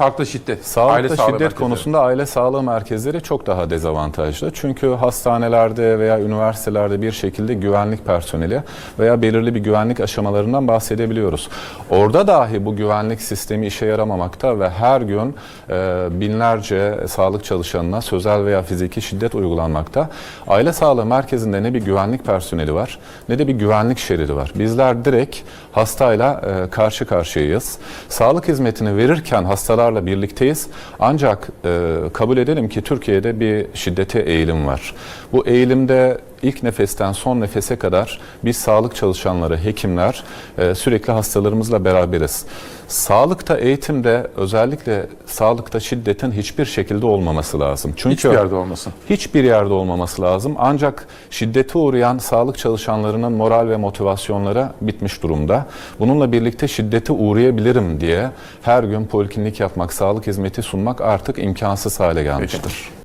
Sağlıkta şiddet. Sağlıkta aile şiddet merkezleri. konusunda aile sağlığı merkezleri çok daha dezavantajlı. Çünkü hastanelerde veya üniversitelerde bir şekilde güvenlik personeli veya belirli bir güvenlik aşamalarından bahsedebiliyoruz. Orada dahi bu güvenlik sistemi işe yaramamakta ve her gün e, binlerce sağlık çalışanına sözel veya fiziki şiddet uygulanmakta. Aile sağlığı merkezinde ne bir güvenlik personeli var ne de bir güvenlik şeridi var. Bizler direkt hastayla e, karşı karşıyayız. Sağlık hizmetini verirken hastalarla birlikteyiz. Ancak e, kabul edelim ki Türkiye'de bir şiddete eğilim var. Bu eğilimde ilk nefesten son nefese kadar biz sağlık çalışanları, hekimler e, sürekli hastalarımızla beraberiz. Sağlıkta, eğitimde özellikle sağlıkta şiddetin hiçbir şekilde olmaması lazım. Çünkü Hiçbir yerde olmasın. hiçbir yerde olmaması lazım. Ancak şiddete uğrayan sağlık çalışanlarının moral ve motivasyonları bitmiş durumda. Bununla birlikte şiddete uğrayabilirim diye her gün poliklinik yapmak, sağlık hizmeti sunmak artık imkansız hale gelmiştir.